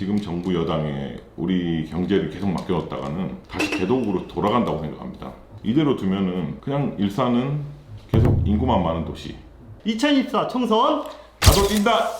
지금 정부 여당에 우리 경제를 계속 맡겨놓다가는 다시 개독으로 돌아간다고 생각합니다. 이대로 두면은 그냥 일산은 계속 인구만 많은 도시. 2024 총선 뛴다.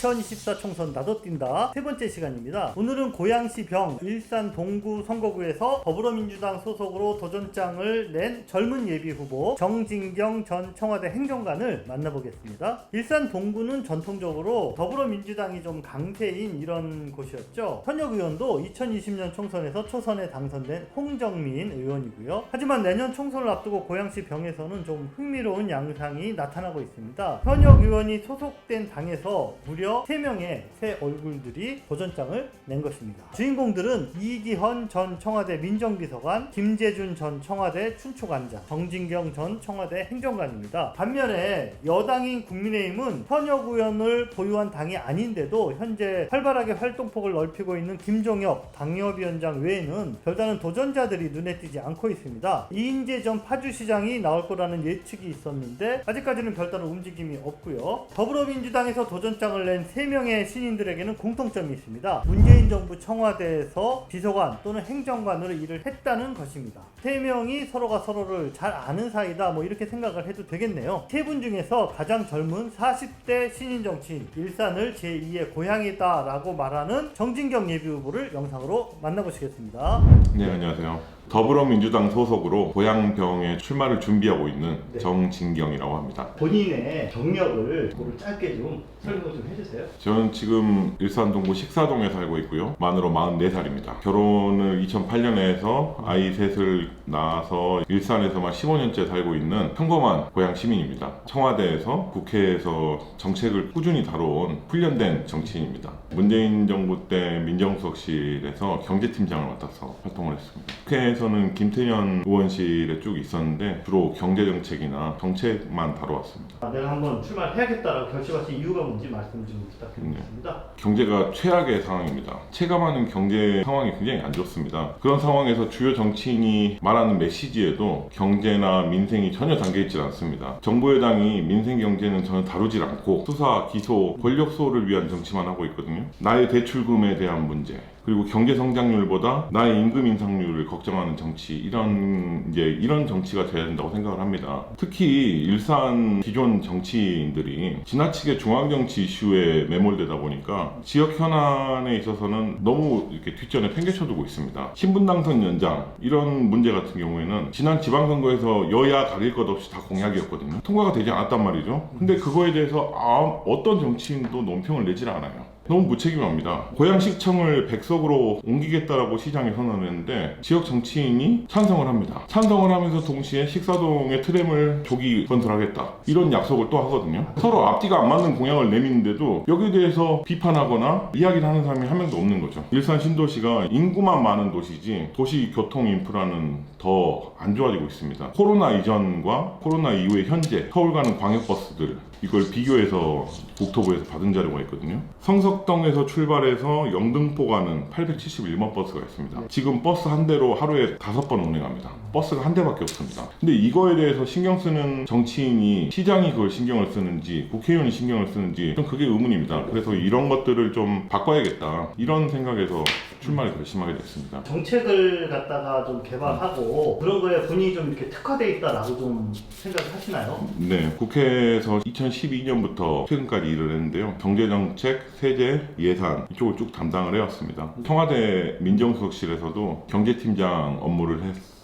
2024 총선 나도 뛴다 세 번째 시간입니다. 오늘은 고양시 병 일산 동구 선거구에서 더불어민주당 소속으로 도전장을 낸 젊은 예비 후보 정진경 전 청와대 행정관을 만나보겠습니다. 일산 동구는 전통적으로 더불어민주당이 좀 강세인 이런 곳이었죠. 현역 의원도 2020년 총선에서 초선에 당선된 홍정민 의원이고요. 하지만 내년 총선을 앞두고 고양시 병에서는 좀 흥미로운 양상이 나타나고 있습니다. 현역 의원이 소속된 당에서 무려 3명의 새 얼굴들이 도전장을 낸 것입니다. 주인공들은 이기헌 전 청와대 민정비서관, 김재준 전 청와대 춘추관장, 정진경 전 청와대 행정관입니다. 반면에 여당인 국민의힘은 현역 의원을 보유한 당이 아닌데도 현재 활발하게 활동폭을 넓히고 있는 김종혁 당협위원장 외에는 별다른 도전자들이 눈에 띄지 않고 있습니다. 이인재 전 파주시장이 나올 거라는 예측이 있었는데 아직까지는 별다른 움직임이 없고요. 더불어민주당에서 도전장을 낸 3명의 신인들에게는 공통점이 있습니다. 문재인 정부 청와대에서 비서관 또는 행정관으로 일을 했다는 것입니다. 3명이 서로가 서로를 잘 아는 사이다 뭐 이렇게 생각을 해도 되겠네요. 세 분 중에서 가장 젊은 40대 신인 정치인 일산을 제2의 고향이다 라고 말하는 정진경 예비 후보를 영상으로 만나보시겠습니다. 네 안녕하세요. 더불어민주당 소속으로 고양병에 출마를 준비하고 있는 네. 정진경이라고 합니다. 본인의 경력을 그거를 짧게 좀 설명 좀 해주세요. 저는 지금 일산 동구 식사동에 살고 있고요. 만으로 44살입니다. 결혼을 2008년에 해서 아이 셋을 낳아서 일산에서만 15년째 살고 있는 평범한 고향 시민입니다. 청와대에서 국회에서 정책을 꾸준히 다뤄온 훈련된 정치인입니다. 문재인 정부 때 민정수석실에서 경제팀장을 맡아서 활동을 했습니다. 국회에서 는 김태년 의원실에 쭉 있었는데 주로 경제정책이나 정책만 다뤄왔습니다. 아, 내가 한번 출마해야겠다라고 결심하신 이유가 뭔지 말씀 좀 부탁드리겠습니다. 경제가 최악의 상황입니다. 체감하는 경제 상황이 굉장히 안 좋습니다. 그런 상황에서 주요 정치인이 말하는 메시지에도 경제나 민생이 전혀 담겨 있질 않습니다. 정부 여당이 민생 경제는 전혀 다루질 않고 수사, 기소, 권력 수호를 위한 정치만 하고 있거든요. 나의 대출금에 대한 문제, 그리고 경제 성장률보다 나의 임금 인상률을 걱정하는 정치 이런 이제 이런 정치가 돼야 된다고 생각을 합니다. 특히 일산 기존 정치인들이 지나치게 중앙 정치 이슈에 매몰되다 보니까 지역 현안에 있어서는 너무 이렇게 뒷전에 팽개쳐두고 있습니다. 신분 당선 연장 이런 문제 같은 경우에는 지난 지방선거에서 여야 가릴 것 없이 다 공약이었거든요. 통과가 되지 않았단 말이죠. 근데 그거에 대해서 아, 어떤 정치인도 논평을 내질 않아요. 너무 무책임합니다. 고양시청을 백석으로 옮기겠다라고 시장이 선언했는데 지역 정치인이 찬성을 합니다. 찬성을 하면서 동시에 식사동의 트램을 조기 건설하겠다 이런 약속을 또 하거든요. 서로 앞뒤가 안 맞는 공약을 내미는데도 여기에 대해서 비판하거나 이야기를 하는 사람이 한 명도 없는 거죠. 일산 신도시가 인구만 많은 도시지 도시 교통 인프라는 더 안 좋아지고 있습니다. 코로나 이전과 코로나 이후의 현재 서울 가는 광역버스들 이걸 비교해서 국토부에서 받은 자료가 있거든요. 성석동에서 출발해서 영등포 가는 871번 버스가 있습니다. 지금 버스 한 대로 하루에 다섯 번 운행합니다. 버스가 한 대밖에 없습니다. 근데 이거에 대해서 신경 쓰는 정치인이 시장이 그걸 신경을 쓰는지 국회의원이 신경을 쓰는지 좀 그게 의문입니다. 그래서 이런 것들을 좀 바꿔야겠다. 이런 생각에서 출마를 결심하게 됐습니다. 정책을 갖다가 좀 개발하고 그런 거에 본인이 좀 이렇게 특화돼 있다라고 좀 생각하시나요? 네, 국회에서 2012년부터 최근까지 일을 했는데요. 경제정책, 세제, 예산 이쪽을 쭉 담당을 해왔습니다. 청와대 민정수석실에서도 경제팀장 업무를 했습니다.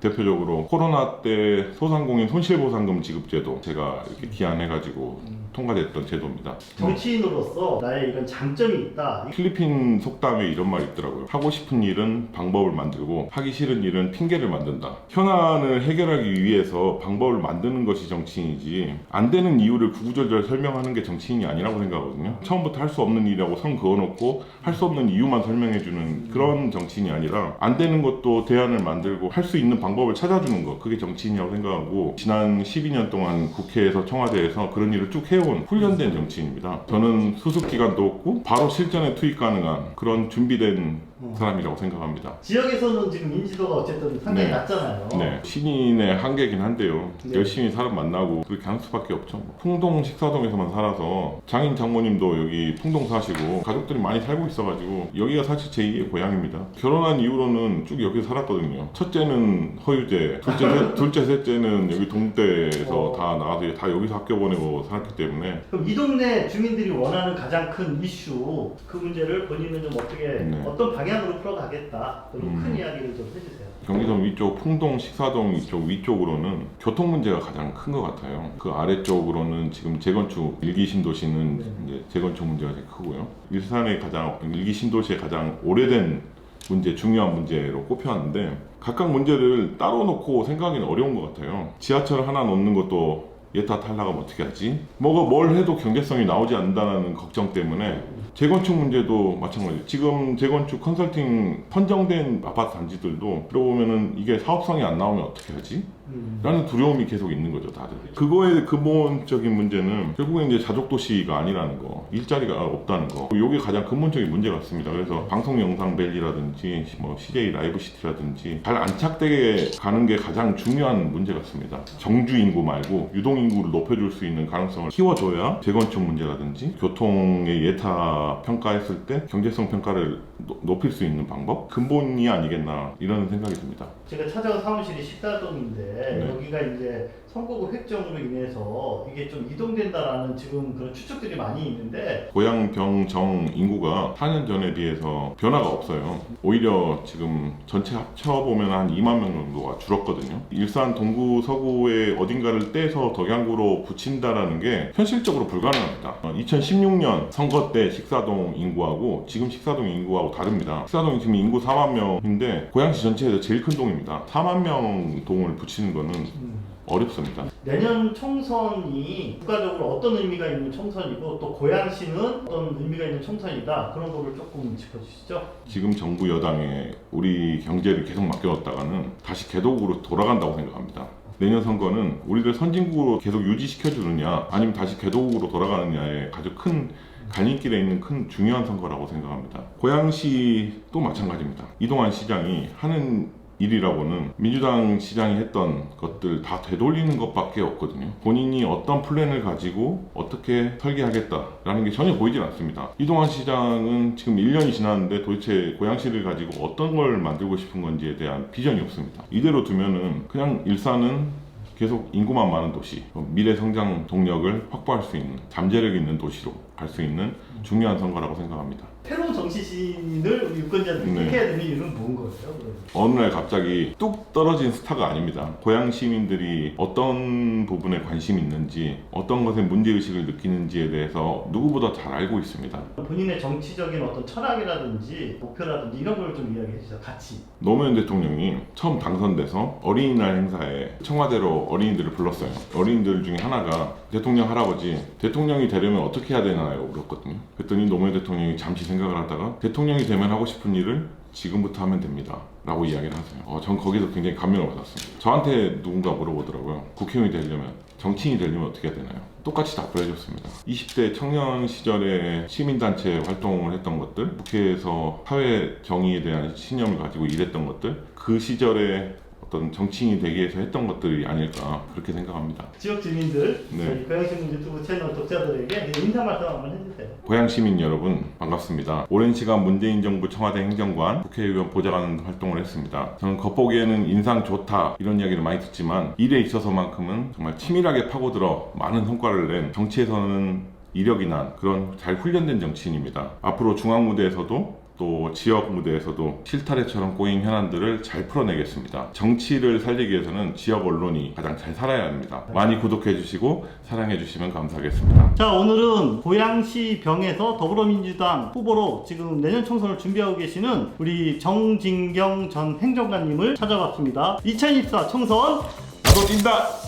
대표적으로 코로나 때 소상공인 손실보상금 지급제도 제가 이렇게 기한해가지고 통과됐던 제도입니다. 정치인으로서 나의 이런 장점이 있다. 필리핀 속담에 이런 말이 있더라고요. 하고 싶은 일은 방법을 만들고 하기 싫은 일은 핑계를 만든다. 현안을 해결하기 위해서 방법을 만드는 것이 정치인이지 안 되는 이유를 구구절절 설명하는 게 정치인이 아니라고 생각하거든요. 처음부터 할 수 없는 일이라고 선 그어놓고 할 수 없는 이유만 설명해주는 그런 정치인이 아니라 안 되는 것도 대안을 만들고 할수 있는 방법을 찾아주는 것 그게 정치인이라고 생각하고 지난 12년 동안 국회에서 청와대에서 그런 일을 쭉 해온 훈련된 정치인입니다. 저는 수습 기간도 없고 바로 실전에 투입 가능한 그런 준비된 사람이라고 생각합니다. 지역에서는 지금 인지도가 어쨌든 상당히 네. 낮잖아요. 네, 신인의 한계긴 한데요. 네. 열심히 사람 만나고 그렇게 할 수밖에 없죠. 풍동 식사동에서만 살아서 장인 장모님도 여기 풍동 사시고 가족들이 많이 살고 있어가지고 여기가 사실 제2의 고향입니다. 결혼한 이후로는 쭉 여기서 살았거든요. 첫째는 허유제, 둘째, 셋- 둘째, 셋째는 여기 동대에서 어. 다 나가서 다 여기서 학교 보내고 살았기 때문에 그럼 이 동네 주민들이 원하는 가장 큰 이슈 그 문제를 본인은 좀 어떻게 네. 어떤 방향으로 풀어가겠다 그런 음. 큰 이야기를 좀 해주세요. 경기도 위쪽 풍동 식사동 이쪽 위쪽으로는 교통 문제가 가장 큰 것 같아요. 그 아래쪽으로는 지금 재건축 일기 신도시는 네. 이제 재건축 문제가 제일 크고요. 일산의 가장 일기 신도시의 가장 오래된 문제, 중요한 문제로 꼽혀왔는데 각각 문제를 따로 놓고 생각하기는 어려운 것 같아요. 지하철 하나 놓는 것도 예타 탈락하면 어떻게 하지? 뭐가 뭘 해도 경제성이 나오지 않는다는 걱정 때문에 재건축 문제도 마찬가지. 지금 재건축 컨설팅 선정된 아파트 단지들도 들어보면은 이게 사업성이 안 나오면 어떻게 하지? 음. 라는 두려움이 계속 있는 거죠, 다들. 그거의 근본적인 문제는 결국엔 이제 자족 도시가 아니라는 거, 일자리가 없다는 거. 이게 가장 근본적인 문제 같습니다. 그래서 방송 영상 벨리라든지 뭐 CJ 라이브 시티라든지 잘 안착되게 가는 게 가장 중요한 문제 같습니다. 정주 인구 말고 유동 인구를 높여줄 수 있는 가능성을 키워줘야 재건축 문제라든지 교통의 예타 평가했을 때 경제성 평가를 노- 높일 수 있는 방법 근본이 아니겠나 이런 생각이 듭니다. 제가 찾아온 사무실이 식사동인데 네. 여기가 이제 선거구 획정으로 인해서 이게 좀 이동된다라는 지금 그런 추측들이 많이 있는데 고양 병정 인구가 4년 전에 비해서 변화가 없어요. 오히려 지금 전체 합쳐보면 한 2만 명 정도가 줄었거든요. 일산 동구 서구의 어딘가를 떼서 덕양구로 붙인다라는 게 현실적으로 불가능합니다. 2016년 선거 때 식사동 인구하고 지금 식사동 인구하고 다릅니다. 식사동이 지금 인구 4만 명인데 고양시 전체에서 제일 큰 동입니다. 4만 명 동을 붙이는 거는 음, 어렵습니다. 내년 총선이 국가적으로 어떤 의미가 있는 총선이고 또 고양시는 어떤 의미가 있는 총선이다 그런 거를 조금 짚어주시죠. 지금 정부 여당에 우리 경제를 계속 맡겨뒀다가는 다시 개독으로 돌아간다고 생각합니다. 내년 선거는 우리를 선진국으로 계속 유지시켜주느냐 아니면 다시 개독으로 돌아가느냐의 아주 큰 갈림길에 있는 큰 중요한 선거라고 생각합니다. 고양시도 마찬가지입니다. 이동환 시장이 하는 일이라고는 민주당 시장이 했던 것들 다 되돌리는 것밖에 없거든요. 본인이 어떤 플랜을 가지고 어떻게 설계하겠다라는 게 전혀 보이질 않습니다. 이동환 시장은 지금 1년이 지났는데 도대체 고양시를 가지고 어떤 걸 만들고 싶은 건지에 대한 비전이 없습니다. 이대로 두면은 그냥 일산은 계속 인구만 많은 도시, 어, 미래 성장 동력을 확보할 수 있는 잠재력 있는 도시로 갈 수 있는 중요한 선거라고 생각합니다. 새로운 정치신을 우리 유권자들이 네. 택해야 되는 이유는 뭔 거예요? 어느 날 갑자기 뚝 떨어진 스타가 아닙니다. 고향 시민들이 어떤 부분에 관심 이 있는지, 어떤 것에 문제의식을 느끼는지에 대해서 누구보다 잘 알고 있습니다. 본인의 정치적인 어떤 철학이라든지 목표라든지 이런 걸 좀 이야기해 주세요. 같이. 노무현 대통령이 처음 당선돼서 어린이날 행사에 청와대로 어린이들을 불렀어요. 어린이들 중에 하나가 대통령 할아버지, 대통령이 되려면 어떻게 해야 되나요? 물었거든요. 그랬더니 노무현 대통령이 잠시 생각을 하다가 대통령이 되면 하고 싶은 일을 지금부터 하면 됩니다. 라고 이야기를 하세요. 어, 전 거기서 굉장히 감명을 받았습니다. 저한테 누군가 물어보더라고요. 국회의원이 되려면, 정치인이 되려면 어떻게 해야 되나요? 똑같이 답을 해줬습니다. 20대 청년 시절에 시민단체 활동을 했던 것들, 국회에서 사회 정의에 대한 신념을 가지고 일했던 것들, 그 시절에 어떤 정치인이 되기 위해서 했던 것들이 아닐까 그렇게 생각합니다. 지역 주민들, 네. 저희 고양신문 유튜브 채널 독자들에게 인사 말씀 한번 해주세요. 고향 시민 여러분 반갑습니다. 오랜 시간 문재인 정부 청와대 행정관 국회의원 보좌관 활동을 했습니다. 저는 겉보기에는 인상 좋다 이런 이야기를 많이 듣지만 일에 있어서만큼은 정말 치밀하게 파고들어 많은 성과를 낸 정치에서는 이력이 난 그런 잘 훈련된 정치인입니다. 앞으로 중앙 무대에서도 또 지역 무대에서도 실타래처럼 꼬인 현안들을 잘 풀어내겠습니다. 정치를 살리기 위해서는 지역 언론이 가장 잘 살아야 합니다. 많이 구독해 주시고 사랑해 주시면 감사하겠습니다. 자 오늘은 고양시 병에서 더불어민주당 후보로 지금 내년 총선을 준비하고 계시는 우리 정진경 전 행정관님을 찾아봤습니다. 2024 총선 나도 뛴다!